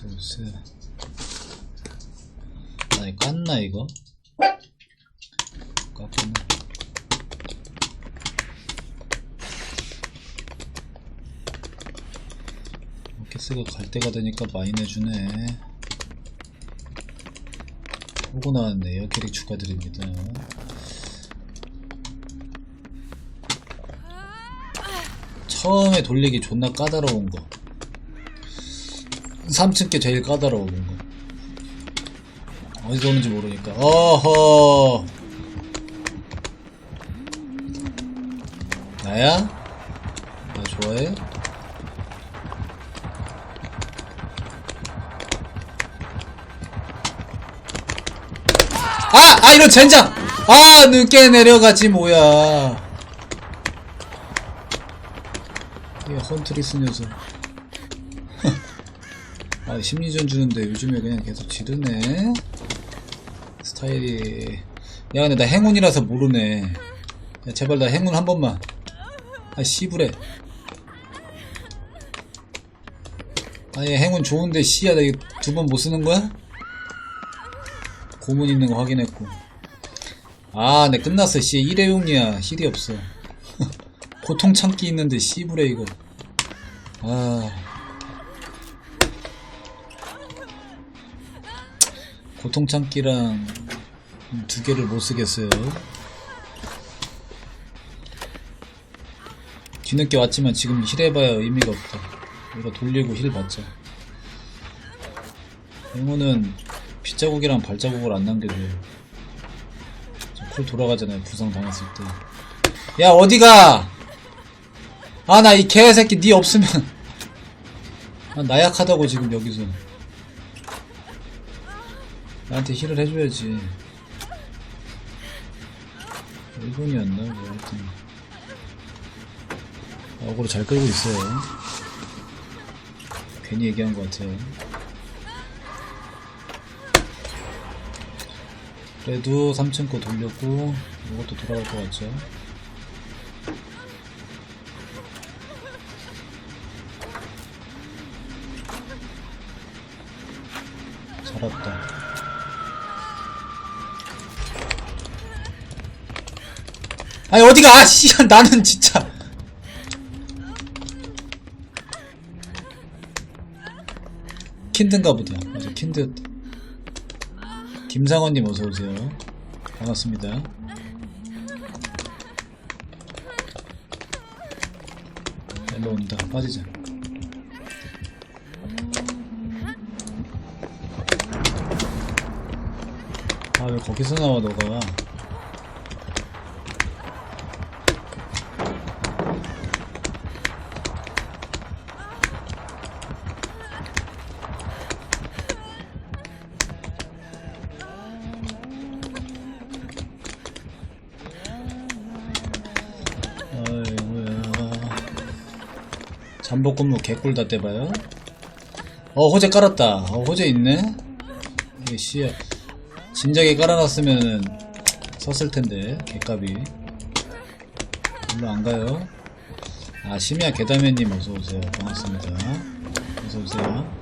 소스 아니 깠나 이거? 깠구나. 캐스가 갈 때가 되니까 내주네. 오고 나왔네. 에어캐릭 축하드립니다. 처음에 돌리기 존나 까다로운 거 3층 게 제일 까다로운 거 어디서 오는지 모르니까 어허 나야? 나 좋아해? 아! 아 이런 젠장! 아 늦게 내려가지 뭐야 이 헌트리스 녀석 아 심리전 주는데 요즘에 그냥 계속 지르네 스타일이 야 근데 나 행운이라서 모르네 야 제발 나 행운 한 번만 아 씨부래 아니 행운 좋은데 씨야 나 이거 두 번 못 쓰는 거야? 고문 있는 거 확인했고 아, 네 끝났어. 씨 일회용이야. 힐이 없어. 고통 참기 있는데 씨부래 이거. 아. 고통 참기랑 두 개를 못 쓰겠어요. 뒤늦게 왔지만 지금 힐 해봐야 의미가 없다. 이거 돌리고 힐 받자. 행운은 빗자국이랑 발자국을 안 남겨줘요. 콜 돌아가잖아요. 부상 당했을 때. 야 어디가? 아 나 이 개새끼 니 없으면 아, 나약하다고 지금 여기서 나한테 힐을 해줘야지. 1분이었나? 뭐 하여튼 어그로 잘 끌고 있어요. 괜히 얘기한 것 같아요. 그래도 3층 거 돌렸고 이것도 돌아갈 것 같죠 살았다 아니 어디가 아 씨, 나는 진짜 킨드인가 보다 맞아 킨드였다 김상원님 어서오세요. 반갑습니다. 일로 온다. 빠지자. 아, 왜 거기서 나와, 너가. 잠복 근무 개꿀 다 떼봐요. 어, 호재 깔았다. 어, 호재 있네? 이게 씨야. 진작에 깔아놨으면은 섰을 텐데, 개값이. 일로 안 가요. 아, 심야 계담회님 어서오세요. 반갑습니다. 어서오세요.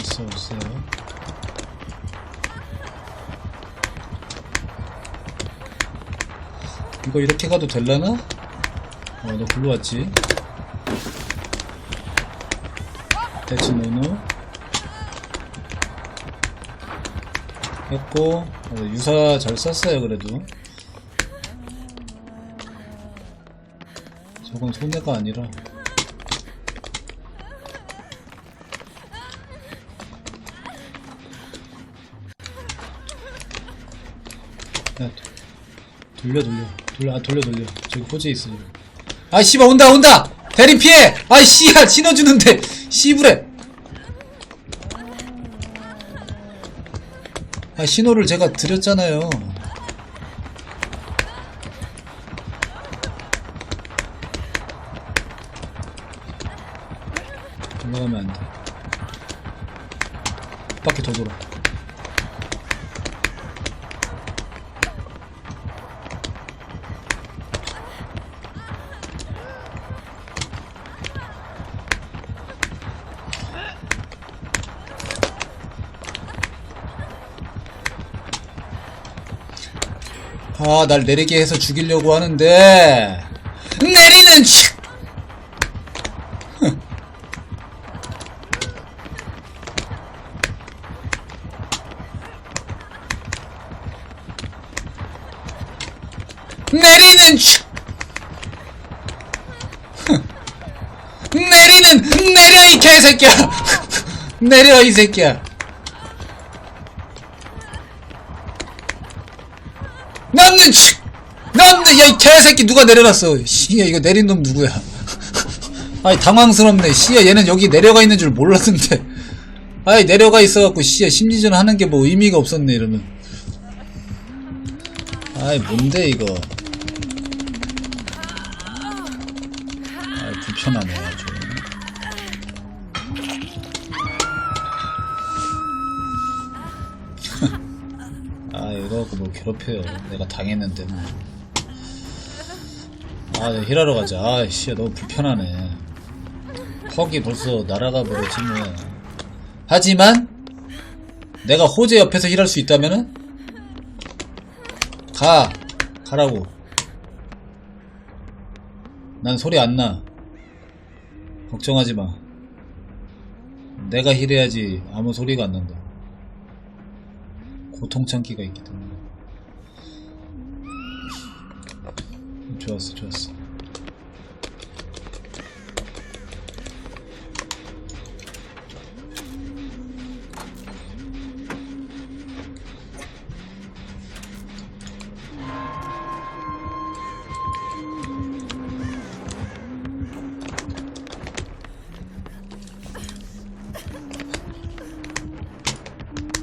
어서오세요. 이거 이렇게 가도 될라나? 어, 너 글로 왔지? 대치 노노 했고 어, 유사 잘 썼어요 그래도 저건 손해가 아니라 야, 돌려 돌려 돌려 아 돌려 돌려. 저기 호재 있어 저기. 아 씨발 온다 온다! 대리 피해! 아이 씨야 신어주는데. 씨부래 아 신호를 제가 드렸잖아요 아, 날 내리게 해서 죽이려고 하는데. 내리는 치! 내리는 치! 내리는 내려 이 개새끼야! 내려 이 새끼야 남는 치 남는 야이 개새끼 누가 내려놨어? 씨야 이거 내린 놈 누구야? 아이 당황스럽네. 씨야 얘는 여기 내려가 있는 줄 몰랐는데. 아이 내려가 있어갖고 씨야 심리전 하는 게 뭐 의미가 없었네 이러면. 아이 뭔데 이거? 아 불편하네 뭐 괴롭혀요 내가 당했는데 뭐. 아 네, 힐하러 가자 아 씨야 너무 불편하네 퍽이 벌써 날아가 버렸지 뭐 하지만 내가 호재 옆에서 힐할 수 있다면은 가 가라고 난 소리 안 나. 걱정하지 마. 내가 힐해야지 아무 소리가 안 난다. 고통 참기가 있기 때문에. 좋았어, 좋았어.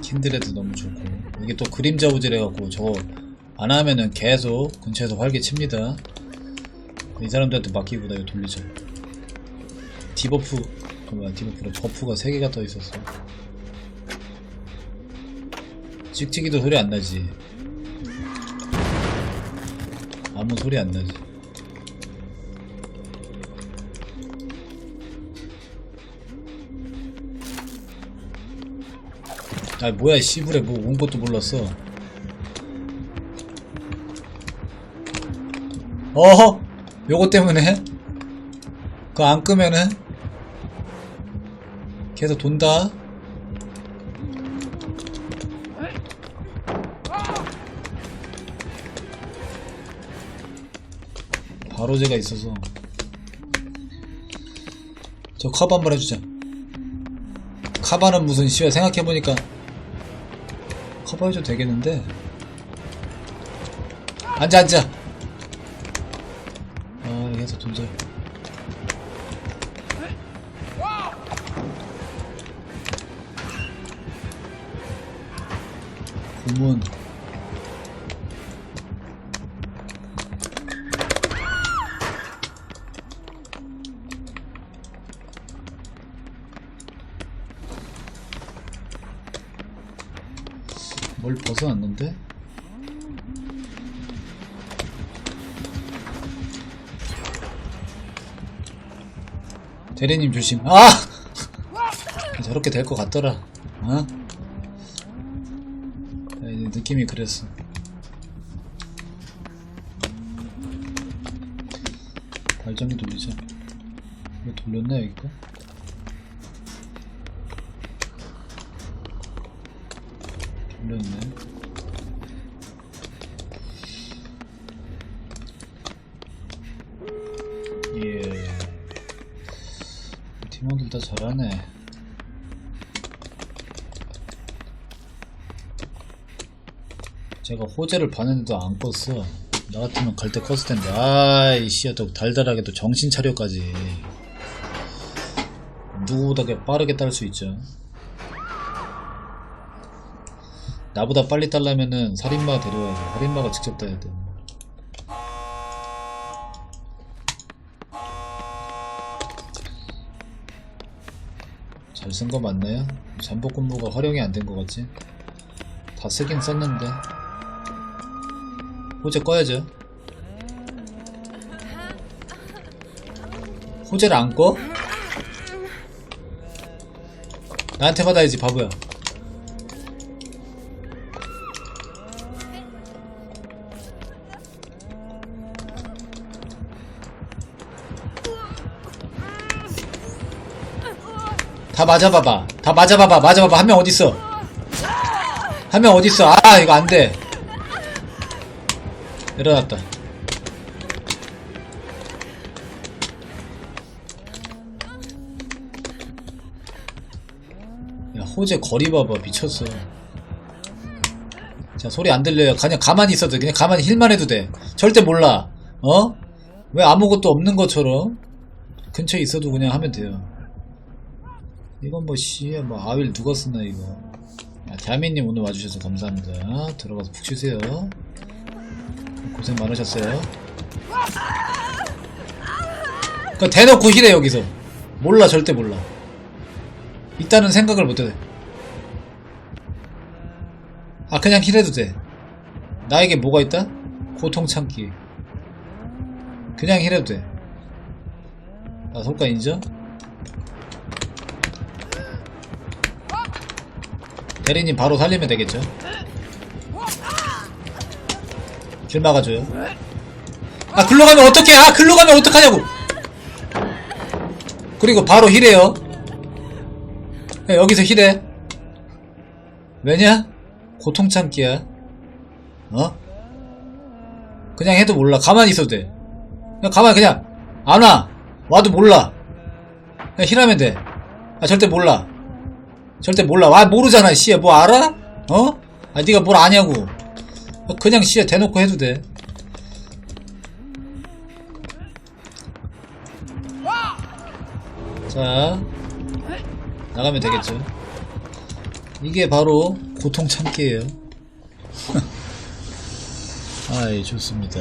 킨드레도 너무 좋고 이게 또 그림자 우질해갖고 저거 안 하면은 계속 근처에서 활개 칩니다. 이 사람들한테 맡기고 나 이거 돌리자. 디버프 어, 뭐야 디버프로 버프가 3개가 떠 있었어. 찍찍이도 소리 안 나지. 아무 소리 안 나지. 아 뭐야 씨부레. 뭐 온 것도 몰랐어 어허! 요거 때문에? 그거 안 끄면은? 계속 돈다. 바로 제가 있어서. 저 커버 한번 해주자. 카바는 무슨 씨야 생각해보니까 커버해줘도 되겠는데? 앉아 앉아 존재 고문 뭘 벗어났는데? 대리님 조심. 아! 저렇게 될 것 같더라. 어? 느낌이 그랬어. 발전기 돌리자. 이거 돌렸나 여기 거? 돌렸네. 팀원들 다 잘하네. 제가 호재를 봤는데도 안 껐어. 나 같으면 갈때 껐을 텐데. 아이, 씨야, 또 달달하게 또 정신 차려까지. 누구보다 게 빠르게 딸 수 있죠. 나보다 빨리 딸라면은 살인마 데려와야지. 살인마가 직접 따야 돼. 잘 쓴 거 맞나요? 잠복 근무가 활용이 안 된 거 같지? 다 쓰긴 썼는데. 호재 꺼야죠. 호재를 안 꺼? 나한테 받아야지, 바보야. 다 맞아봐봐. 다 맞아봐봐. 맞아봐봐. 한 명 어딨어? 한 명 어딨어? 아, 이거 안 돼. 일어났다. 야, 호재 거리 봐봐. 미쳤어. 자, 소리 안 들려요. 그냥 가만히 있어도, 그냥 가만히 힐만 해도 돼. 절대 몰라. 어? 왜 아무것도 없는 것처럼? 근처에 있어도 그냥 하면 돼요. 이건 뭐, 씨, 뭐, 아윌 누가 쓰나, 이거. 아, 대한민님 오늘 와주셔서 감사합니다. 들어가서 푹 쉬세요. 고생 많으셨어요. 그 대놓고 힐해, 여기서. 몰라, 절대 몰라. 있다는 생각을 못해. 아, 그냥 힐해도 돼. 나에게 뭐가 있다? 고통 참기. 그냥 힐해도 돼. 아, 솔까 인정? 대리님 바로 살리면 되겠죠? 길 막아줘요. 아, 글로 가면 어떡해! 아, 글로 가면 어떡하냐고! 그리고 바로 힐해요. 야, 여기서 힐해. 왜냐? 고통 참기야. 어? 그냥 해도 몰라. 가만히 있어도 돼. 그냥 가만히 그냥 안 와. 와도 몰라. 그냥 힐하면 돼. 아 절대 몰라. 절대 몰라. 와 모르잖아. 씨야 뭐 알아? 어? 아 네가 뭘 아냐고. 그냥 씨야 대놓고 해도 돼. 자 나가면 되겠죠. 이게 바로 고통 참기예요. 아이 좋습니다.